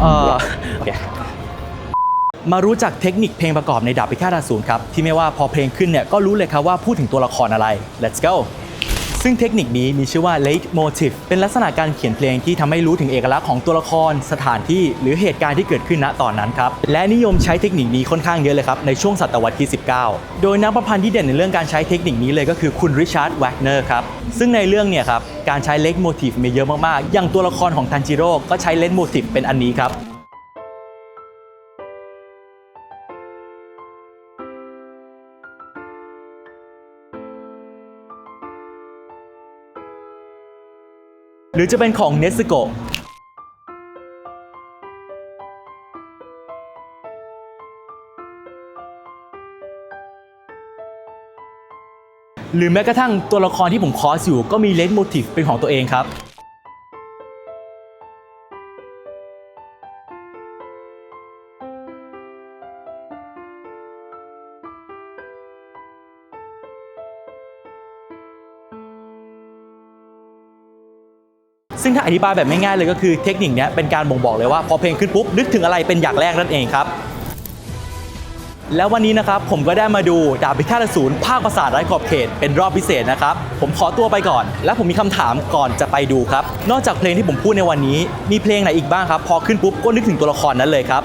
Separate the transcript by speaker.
Speaker 1: เอ่อ โอเค มารู้จักเทคนิคเพลงประกอบในดาบพิฆาตอสูรครับ ที่ไม่ว่าพอเพลงขึ้นเนี่ยก็รู้เลยครับว่าพูดถึงตัวละครอะไร let's go ซึ่งเทคนิคนี้มีชื่อว่า leitmotif เป็นลักษณะการเขียนเพลงที่ทำให้รู้ถึงเอกลักษณ์ของตัวละคร สถานที่ หรือเหตุการณ์ที่เกิดขึ้นณตอนนั้นครับ และนิยมใช้เทคนิคนี้ค่อนข้างเยอะเลยครับ ในช่วงศตวรรษที่ 19 โดยนักประพันธ์ที่เด่นในเรื่องการใช้เทคนิคนี้เลยก็คือคุณริชาร์ดแวกเนอร์ครับ ซึ่งในเรื่องเนี่ยครับ การใช้ leitmotif มีเยอะมากๆ อย่างตัวละครของทันจิโร่ก็ใช้ leitmotif เป็นอันนี้ครับ หรือจะเป็นของเนสโกหรือแม้กระทั่งตัวละครที่ผมคอสอยู่ก็มีเลน s ์โมทีฟเป็นของตัวเองครับ ซึ่งถ้าอธิบายแบบง่ายๆเลยก็คือเทคนิคนี้เป็นการบ่งบอกเลยว่าพอเพลงขึ้นปุ๊บนึกถึงอะไรเป็นอย่างแรกนั่นเองครับแล้ววันนี้นะครับผมก็ได้มาดูดาบพิฆาตศูนย์ภาคประสาทไร้ขอบเขตเป็นรอบพิเศษนะครับ ผมขอตัวไปก่อน และผมมีคำถามก่อนจะไปดูครับ นอกจากเพลงที่ผมพูดในวันนี้ มีเพลงไหนอีกบ้างครับ พอขึ้นปุ๊บก็นึกถึงตัวละครนั้นเลยครับ